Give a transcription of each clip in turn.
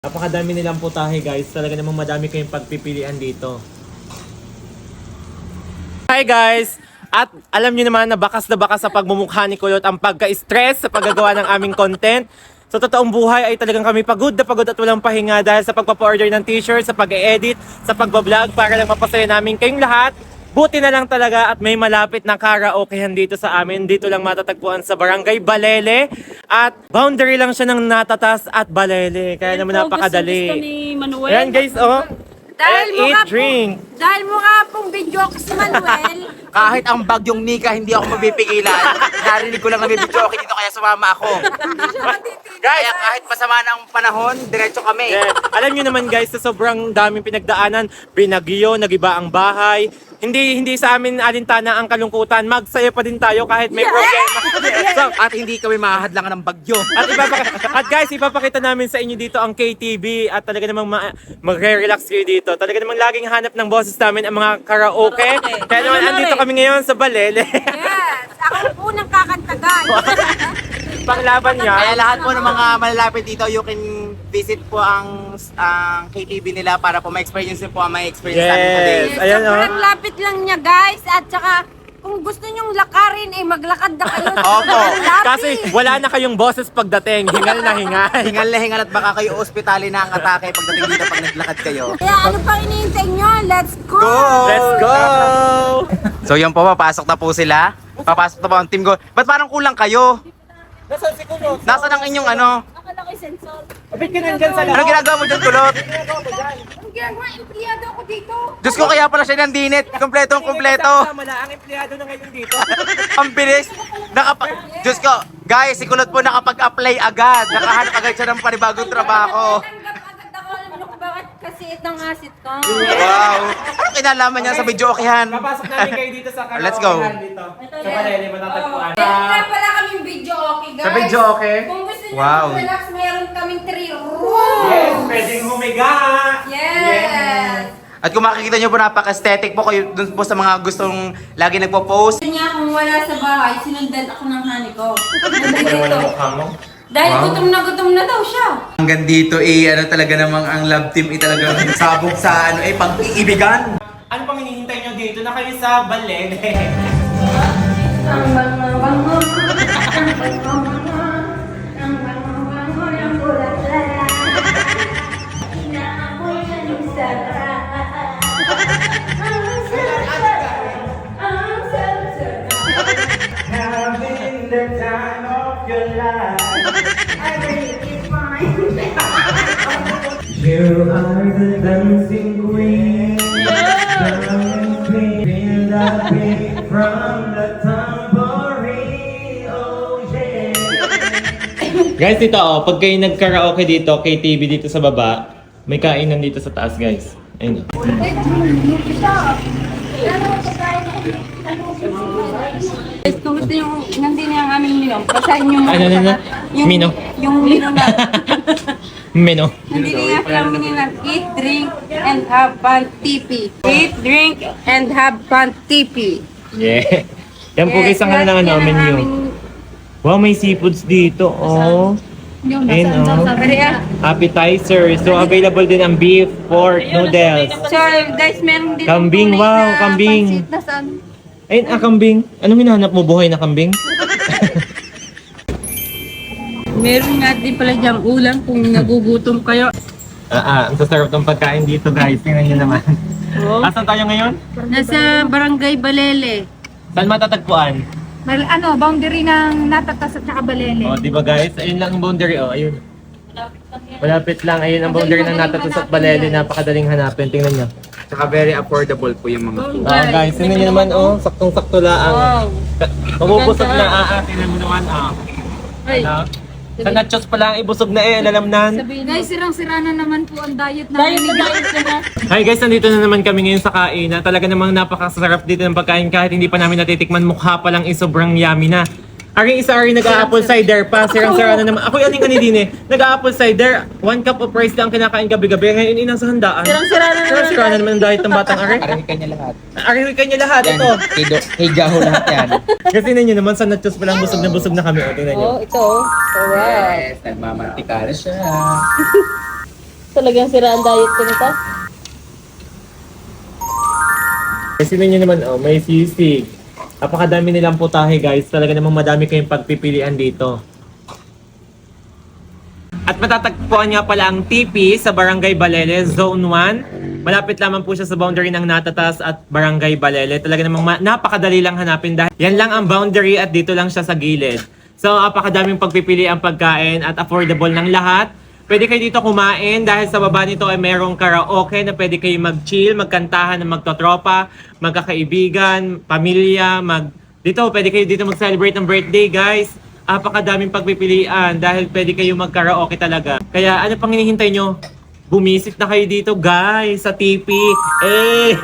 Napakadami nilang putahe guys. Talaga namang madami kayong pagpipilian dito. Hi guys! At alam niyo naman na bakas na bakas sa pagmumukha ni Kulot ang pagka-stress sa paggagawa ng aming content. Sa totoong buhay ay talagang kami pagod na pagod at walang pahinga dahil sa pagpapa-order ng t-shirt, sa pag-edit, sa pagbablog para lang mapasaya namin kayong lahat. Buti na lang talaga at may malapit na karaokehan dito sa amin. Dito lang matatagpuan sa Barangay Balele. At boundary lang siya ng Natatas at Balele. Kaya naman napakadali. Gusto, gusto ni Manuel. Ayan guys, oh. Dahil mukha eat, po- drink. Dahil mukha pong video ko si Manuel. Kahit ang bagyong Nika, hindi ako mapipigilan. Narinig ko lang na may video okay dito, kaya sumama ako. Kaya kahit masama ng panahon, diretso kami. Yeah. Alam niyo naman guys, sa sobrang daming pinagdaanan, binagyo, nagiba ang bahay. Hindi hindi sa amin alintana ang kalungkutan. Magsaya pa din tayo kahit may problema. So, At hindi kami mahadlangan ng bagyo. at, ipapaka- at guys, ipapakita namin sa inyo dito ang KTV at talaga namang ma- magre-relax kayo dito. Talaga namang laging hanap ng boses namin ang mga karaoke. Kaya naman andito kami ngayon sa Balele. yes, ako po nang kakanta guys. Panglaban Kaya niya. lahat po ng mga malalapit dito, you can visit po ang ang KTV nila para po ma-experience niyo po ang may experience namin today. Yes. Ayan, oh. Sobrang lapit lang niya guys. At saka kung gusto nyong lakarin, eh maglakad na kayo. Opo. Sobrang lapit. Kasi wala na kayong boses pagdating. Hingal na hingal. Hingal na hingal at baka kayo ospitali na ang atake pagdating dito pag naglakad kayo. Kaya ano pa iniintay nyo? Let's go! Let's go! So yun po, papasok na po sila. Papasok na po ang team ko. Ba't parang kulang kayo? Nasaan si Kulot? Nasaan ang inyong ano? Sensor. Abit ka nandyan sa Ano ginagawa mo dyan, kulot? Ang ginagawa, empleyado ako dito. Diyos ko, kaya pala siya nandinit. Kompletong kompleto. Wala ang empleyado na ngayon dito. Ang bilis. Nakapag... Diyos ko, guys, si kulot po nakapag-apply agad. Nakahanap agad siya ng panibagong trabaho. Kasi itong asit ko. Wow. Ano kinalaman niya sa video okihan? Papasok namin kayo dito sa karaoke Let's go. dito. Sa Balele, matatagpuan. Nga pala kaming video okay guys. Sa video okay? Kung gusto niyo Wow. relax, meron kaming three room. Yes, pwedeng humiga. Yes. At kung makikita niyo po, napaka-aesthetic po kayo dun po sa mga gustong lagi nagpo-post. Gusto niya kung wala sa bahay, sinundan ako ng honey ko. Wala mukha mo. Dahil Wow. gutom na gutom na daw siya. Hanggang dito eh, ano talaga namang ang love team eh talagang sabog sa ano eh, pag-iibigan. Ano pang hinihintay nyo dito na kayo sa Balele? Ang bango-bango, ang bango-bango, life. I really find You are the dancing queen. Dancing queen. Feel the beat from the tambourine. Oh yeah. Guys, dito oh, pag kayo nag-karaoke dito, KTV dito sa baba, may kainan dito sa taas, guys. Ayun. oh. Guys, kung gusto nyo, nandun yung aming minom. Basahin nyo muna. Ano, ano, ano? Yung, Mino? Yung mino na. Meno. Nandun yung kami nila. Eat, drink, and have fun, tipi. Eat, drink, and have fun, tipi. Yeah. Yan po guys ang ano ng ano, menu. Wow, may seafoods dito. Oh. Ayun, oh. Appetizer. So, available din ang beef, pork, noodles. So, guys, meron din Kambing, tunay wow, na kambing. pansit na san. Ayun, ah, kambing. Anong hinahanap mo? Buhay na kambing? Meron nga din pala diyang ulam kung nagugutom kayo. Ah, ah. Ang sasarap ng pagkain dito, guys. Tingnan nyo naman. Oh. Asan tayo ngayon? Nasa Barangay Balele. Saan matatagpuan? Mal, ano, boundary ng natatas at saka balele. Oh, di ba guys? Ayun lang ang boundary. Oh, ayun. Malapit lang. Ayun ang boundary ng Natatas at Balele. Napakadaling hanapin. Tingnan nyo. Tsaka very affordable po yung mga food. Oh, guys. Tingnan nyo naman. Oh, saktong-sakto lang. Wow. Mabubusog na. Ah, ah. Tingnan mo naman. Ah. Ano? Sa nachos pa lang, ibusog na eh. Lalamnan. Guys, sirang-sira na naman po ang diet namin. na ka na. Hi guys, nandito na naman kami ngayon sa kainan. Talaga namang napakasarap dito ng pagkain kahit hindi pa namin natitikman. Mukha pa lang is sobrang yummy na. Aring isa aring nag-apple cider pa. Sirang-sira na naman. Ako yung aning din eh. Nag-apple cider. One cup of rice lang kinakain gabi-gabi. Ngayon inang sa handaan. Sirang-sira na naman. Sirang-sira na naman ang diet ng batang are. Parang kanya lahat. Aring kanya lahat. Ito. Hido, higaho lahat yan. Kasi ninyo naman sa nachos pa lang busog na busog na kami. O, tingnan nyo. Oh, ito. oh. Oh, wow. Yes, nagmamantika na siya. talagang sira ang diet ko nito. Kasi nyo naman, oh, may sisig. Napakadami nilang putahe, guys. Talaga namang madami kayong pagpipilian dito. At matatagpuan nga pala ang TP sa Barangay Balele, Zone 1. Malapit lamang po siya sa boundary ng Natatas at Barangay Balele. Talaga namang ma- napakadali lang hanapin dahil yan lang ang boundary at dito lang siya sa gilid. So, napakadaming pagpipili ang pagkain at affordable ng lahat. Pwede kayo dito kumain dahil sa baba nito ay merong karaoke na pwede kayo mag-chill, magkantahan ng magtotropa, magkakaibigan, pamilya, mag... Dito, pwede kayo dito mag-celebrate ng birthday, guys. Apakadaming pagpipilian dahil pwede kayo mag-karaoke talaga. Kaya ano pang hinihintay nyo? Bumisit na kayo dito, guys, sa TP. Eh!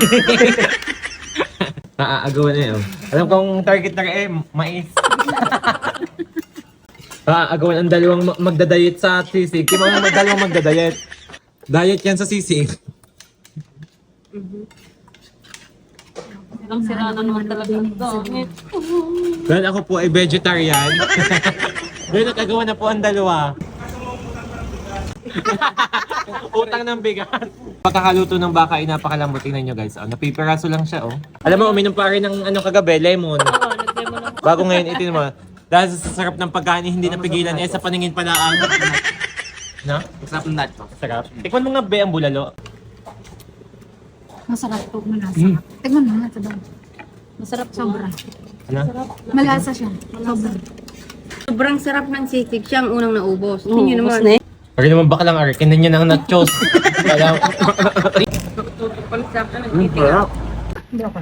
Naaagawan na yun. Alam kong target na eh, mais. Naaagawan ang dalawang ma- magdadayet sa sisig. Kaya mga dalawang magdadayet. Diet yan sa sisig. Ang sira na naman talaga ito. Dahil ako po ay vegetarian. Dahil nagagawa na po ang dalawa. Utang ng bigat. Pagkakaluto ng baka ay napakalambot. Tingnan nyo guys. Oh, napipiraso lang siya oh. Alam mo, uminom pa rin ng ano kagabi, lemon. Oo, lang. Bago ngayon, itin mo. Dahil sa sarap ng pagkain, hindi napigilan. Eh, sa paningin pala ang... No? Masarap ng nacho. Sarap. Tikman mo nga be ang bulalo. Masarap po, malasa. Mm. Tignan mo nga ito daw. Masarap Sobra. Ano? Malasa siya. Sobra. Sobrang sarap ng sisig. Siya ang unang naubos. Oo, Tingnan naman. Na, Pag naman baklang arkin, na niya ng nachos. Alam. Hindi ako.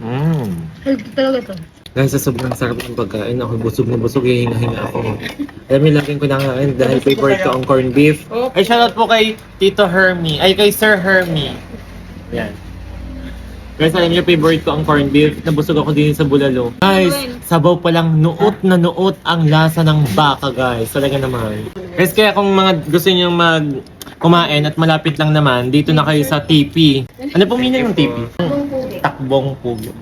Mm. Healthy talaga ito. Dahil sa sobrang sarap ng pagkain, ako busog na busog, hihinga-hinga ako. Alam niyo, laging ko nakain dahil favorite ko ang corned beef. Ay, shoutout po kay Tito Hermie. Ay, kay Sir Hermie. Yan. Guys, alam niyo, favorite ko ang corned beef. Nabusog ako din sa bulalo. Guys, sabaw pa lang nuot na nuot ang lasa ng baka, guys. Talaga naman. Guys, kaya kung mga gusto niyo mag kumain at malapit lang naman, dito na kayo sa TP. Ano pong meaning ng TP? Takbong pugo.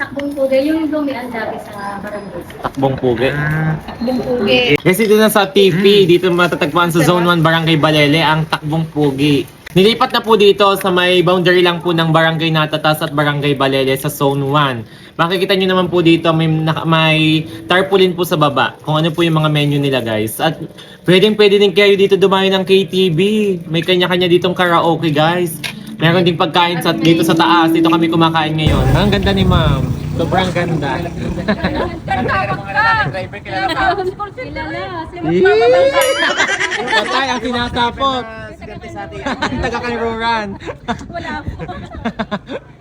Takbong pude, yung lumian dati sa barangay. Takbong pugi. Takbong pude. Kasi dito na sa TP, dito matatagpuan sa Zone 1 Barangay Balele ang Takbong Pugi. Nilipat na po dito sa may boundary lang po ng Barangay Natatas at Barangay Balele sa Zone 1. Makikita nyo naman po dito may, may tarpaulin po sa baba kung ano po yung mga menu nila guys. At pwedeng pwede din kayo dito dumayo ng KTV. May kanya-kanya ditong karaoke guys. Meron ding pagkain sa, dito sa taas. Dito kami kumakain ngayon. Ang ganda ni ma'am. Sobrang ganda. Patay ang sinasapot. Taga-kanruran. Wala po.